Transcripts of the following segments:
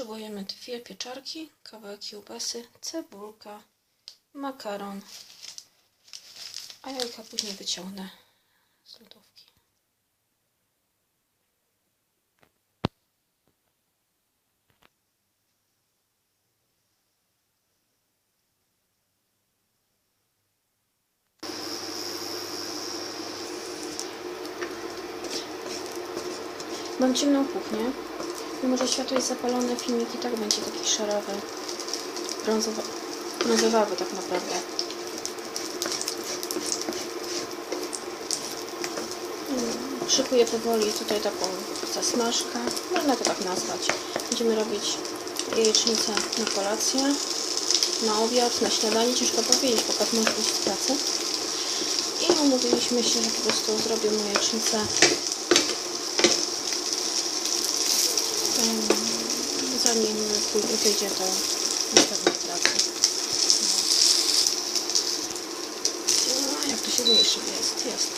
Potrzebujemy dwie pieczarki, kawałek kiełbasy, cebulka, makaron, a jajka później wyciągnę z lodówki. Mam ciemną kuchnię. Mimo, że światło jest zapalone, filmik i tak będzie taki szarawy. Brązowa, brązowawy tak naprawdę. Mm, Szykuję powoli tutaj taką zasmażkę. Można to tak nazwać. Będziemy robić jajecznicę na kolację, na obiad, na śniadanie. Ciężko powiedzieć, pokaż mąż wyjść z pracy. I umówiliśmy się, że po prostu zrobię jajecznicę em, zanim pójdzie, wyjdzie to na pewno pracy. No. Jak to się zmniejszy? Jest, jest.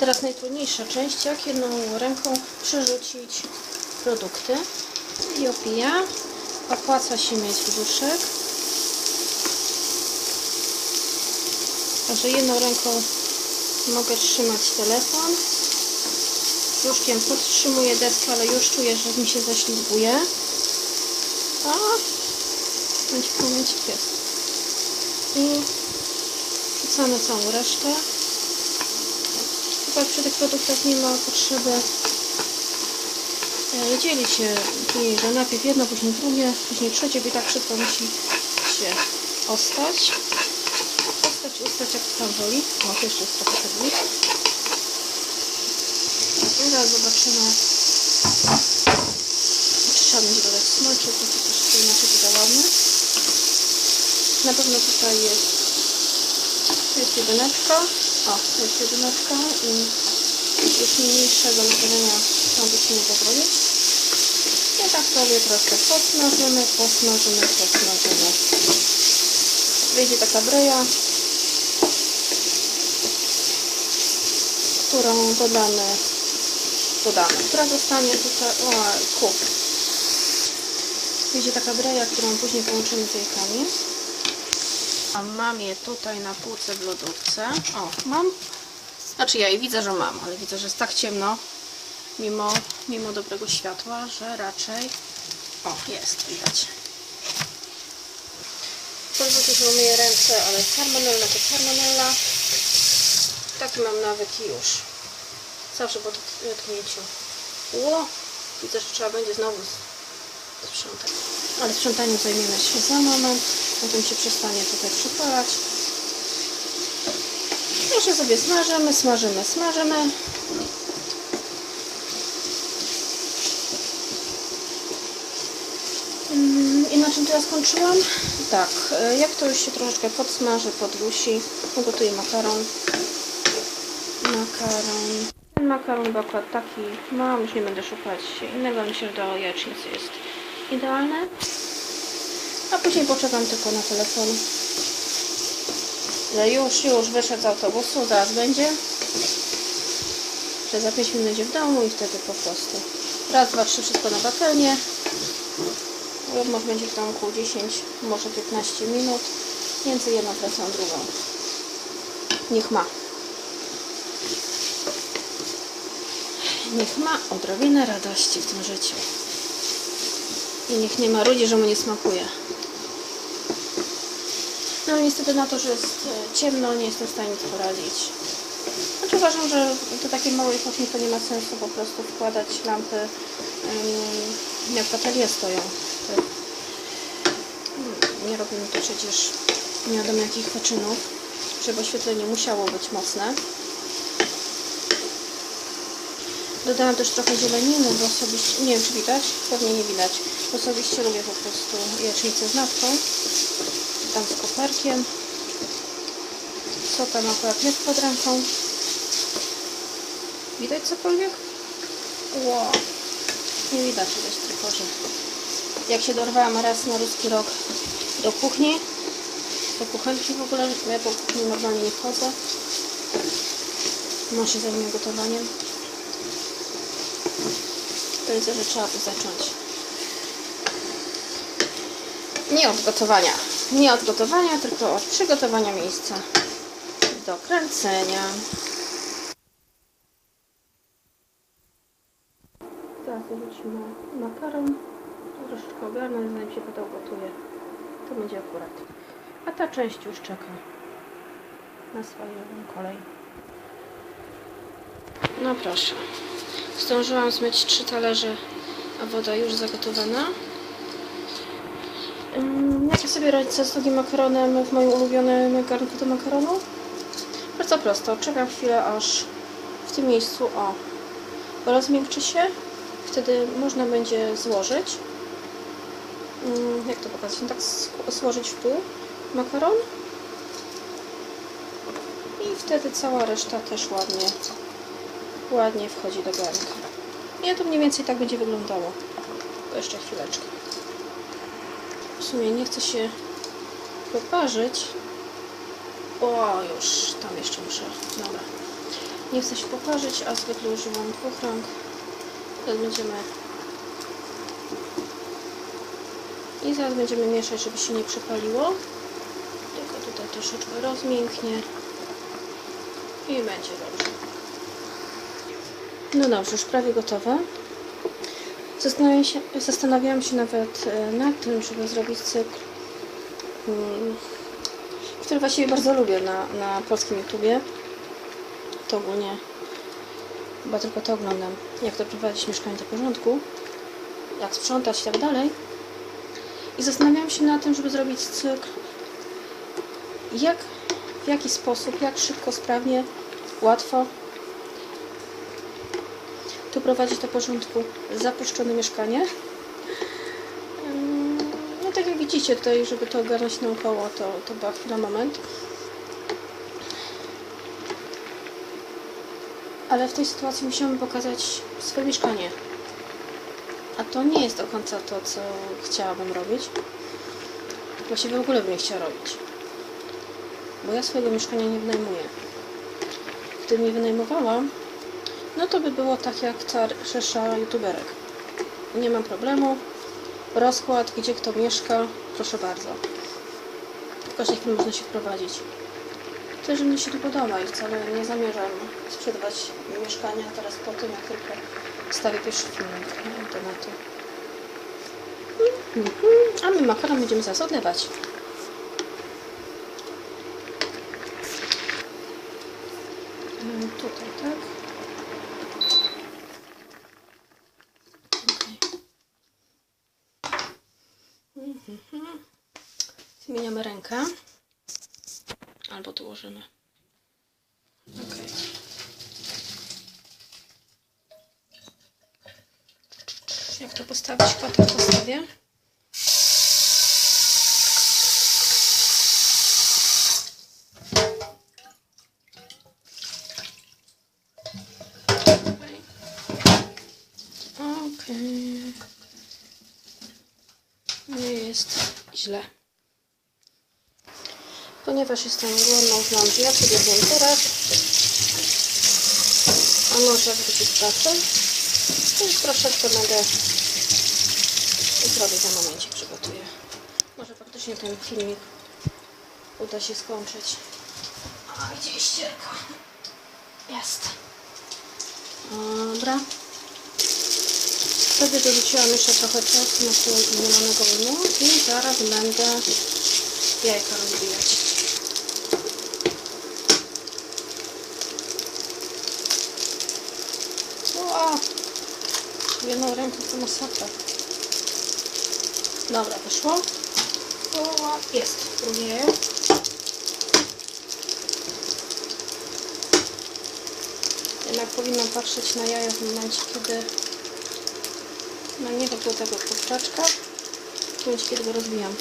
Teraz najtrudniejsza część, jak jedną ręką przerzucić produkty i opija. Opłaca się mieć brzuszek. Także jedną ręką mogę trzymać telefon. Brzuszkiem podtrzymuję deskę, ale już czuję, że mi się zaślizguje. A, momencik, momencik jest. I wrzucamy całą resztę. Chyba przy tych produktach nie ma potrzeby e, dzielić się później, najpierw jedno, później drugie, później trzecie, bo i tak wszystko musi się ostać. Ostać, ustać jak tam woli. O, jeszcze jest trochę cebuli. I zaraz zobaczymy, czy dodać smaczy, to to inaczej ładne. Na pewno tutaj jest, jest jedyneczka. O, jest jedyneczka i już mniejszego nastawienia tam byśmy nie pozwolić. I tak sobie troszkę podsmażymy, posmażymy, posmażymy. Wyjdzie taka breja, którą dodamy, dodamy, która zostanie tutaj, o, kup. Wyjdzie taka breja, którą później połączymy z jajkami. A mam je tutaj na półce w lodówce. O, mam. Znaczy ja je widzę, że mam, ale widzę, że jest tak ciemno, mimo, mimo dobrego światła, że raczej... O, jest, widać. Pozwólcie, że umyję ręce, ale salmonella to salmonella. Taki mam nawyk i już. Zawsze po dotknięciu. Ło! Widzę, że trzeba będzie znowu z- sprzątać. Ale sprzątaniem zajmiemy się za moment. Potem się przestanie tutaj przypalać. Jeszcze sobie smażymy, smażymy, smażymy. Mm, I na czym teraz skończyłam? Tak, e, jak to już się troszeczkę podsmaży, poddusi, ugotuję makaron. Makaron. Ten makaron był akurat taki mam, już nie będę szukać innego, myślę, że do jajecznicy jest idealny. A później poczekam tylko na telefon. Że już, już wyszedł z autobusu, zaraz będzie. Że za 5 minut będzie w domu i wtedy po prostu. Raz, dwa, trzy, wszystko na patelnię. Może będzie w domku 10, może 15 minut. Między jedną pracą a drugą. Niech ma. Niech ma odrobinę radości w tym życiu. I niech nie ma ludzi, że mu nie smakuje. No niestety na to, że jest e, ciemno, nie jestem w stanie nic poradzić. Znaczy uważam, że do takiej małej kuchni to nie ma sensu po prostu wkładać lampy ym, jak w atelier stoją. To, nie robimy tu przecież nie wiadomo jakich wyczynów, żeby oświetlenie musiało być mocne. Dodałam też trochę zieleniny, bo osobiście, nie wiem czy widać, pewnie nie widać, osobiście lubię po prostu jajecznicę z natką, tam z koperkiem. Co tam akurat jest pod ręką? Widać cokolwiek? Wow. Nie widać, widać tylko, że jak się dorwałam raz na ruski rok do kuchni, do kuchenki w ogóle, ja po kuchni normalnie nie wchodzę. Mąż się zajmuje gotowaniem. To widzę, że trzeba by zacząć. Nie od gotowania. Nie od gotowania, tylko od przygotowania miejsca do kręcenia. Teraz dorzucimy makaron. Troszeczkę ogarnę, zanim się woda ugotuje. To będzie akurat. A ta część już czeka na swoją kolej. No proszę. Zdążyłam zmyć trzy talerze, a woda już zagotowana. Jak ja sobie radzić z drugim makaronem w moim ulubionym garnku do makaronu? Bardzo prosto. Czekam chwilę, aż w tym miejscu, o, rozmiękczy się. Wtedy można będzie złożyć. Ym, Jak to pokazać? No tak złożyć w pół makaron. I wtedy cała reszta też ładnie, ładnie wchodzi do garnka. I to mniej więcej tak będzie wyglądało. To jeszcze chwileczkę. W sumie nie chcę się poparzyć. O, już tam jeszcze muszę. Dobra. Nie chcę się poparzyć, a zwykle używam dwóch rąk. Teraz będziemy. I zaraz będziemy mieszać, żeby się nie przepaliło. Tylko tutaj troszeczkę rozmięknie. I będzie dobrze. No dobrze, już prawie gotowe. Zastanawiam się, zastanawiałam się nawet e, nad tym, żeby zrobić cykl, mm, który właściwie bardzo lubię na, na polskim YouTubie. To ogólnie chyba tylko to oglądam. Jak doprowadzić mieszkanie do porządku, jak sprzątać i tak dalej. I zastanawiałam się nad tym, żeby zrobić cykl, jak, w jaki sposób, jak szybko, sprawnie, łatwo tu prowadzić do porządku zapuszczone mieszkanie. No tak jak widzicie tutaj, żeby to ogarnąć naokoło, to, to była chwila, moment. Ale w tej sytuacji musiałam pokazać swoje mieszkanie. A to nie jest do końca to, co chciałabym robić. Właściwie w ogóle bym nie chciała robić. Bo ja swojego mieszkania nie wynajmuję. Gdybym je wynajmowała, no to by było tak jak ta rzesza youtuberek. Nie mam problemu. Rozkład, gdzie kto mieszka, proszę bardzo. W każdej chwili można się wprowadzić. Tyle, że mnie się tu podoba i wcale nie zamierzam sprzedawać mieszkania teraz po tym, jak tylko wstawię pierwszy filmik na tematu. A my makaron będziemy zaraz odlewać. Tutaj, tak? Zmieniamy rękę. Albo tu. Okej. Jak to postawić? Chyba tak postawię. Okej. Nie jest źle. Ponieważ jestem głodną z laundry, ja sobie wiem teraz. A może wrócić z pracy. Więc troszeczkę będę zrobię za momencie, przygotuję. Może faktycznie ten filmik uda się skończyć. A gdzie jest ścierka? Jest. Dobra. Wtedy dorzuciłam jeszcze trochę sól i zielonego i zaraz będę jajka rozbijać. Jedną ręką to masakra. Dobra, wyszło. Ła, Jest, drugie. Jednak powinnam patrzeć na jaja w momencie, kiedy no nie do tego kurczaczka. W momencie, kiedy go rozbijam.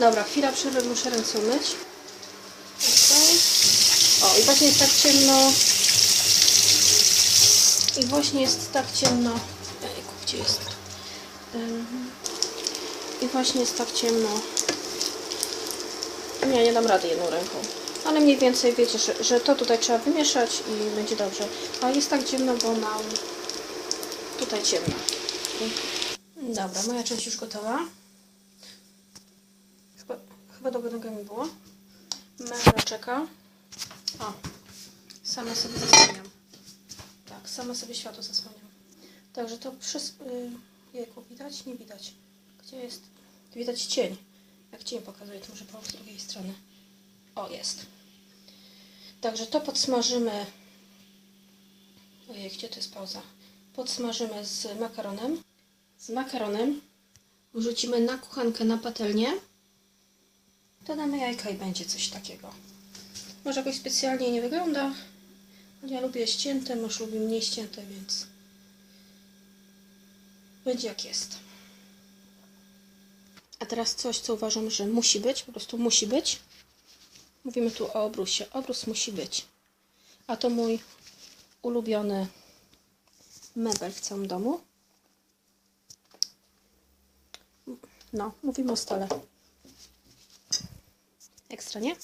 Dobra, chwila przerwy, muszę ręce umyć. Okej. O, i właśnie jest tak ciemno. I właśnie jest tak ciemno. Jest? I właśnie jest tak ciemno. Nie, nie dam rady jedną ręką. Ale mniej więcej wiecie, że, że to tutaj trzeba wymieszać i będzie dobrze. A jest tak ciemno, bo mam tutaj ciemno. Dobra, moja część już gotowa. chyba do nogami było. Męża czeka. O, sama sobie zasłaniam. Tak, sama sobie światło zasłaniam. Także to wszystko... Yy, jejku, widać? Nie widać. Gdzie jest? Widać cień. Jak cień pokazuje, to może po z drugiej strony. O, jest. Także to podsmażymy. Ojej, gdzie to jest pauza? Podsmażymy z makaronem. Z makaronem wrzucimy na kuchenkę na patelnię. Dodamy jajka i będzie coś takiego. Może jakoś specjalnie nie wygląda. Ja lubię ścięte, mąż lubi mniej ścięte, więc będzie jak jest. A teraz coś, co uważam, że musi być, po prostu musi być. Mówimy tu o obrusie. Obrus musi być. A to mój ulubiony mebel w całym domu. No, mówimy o stole. Ekstra, nie?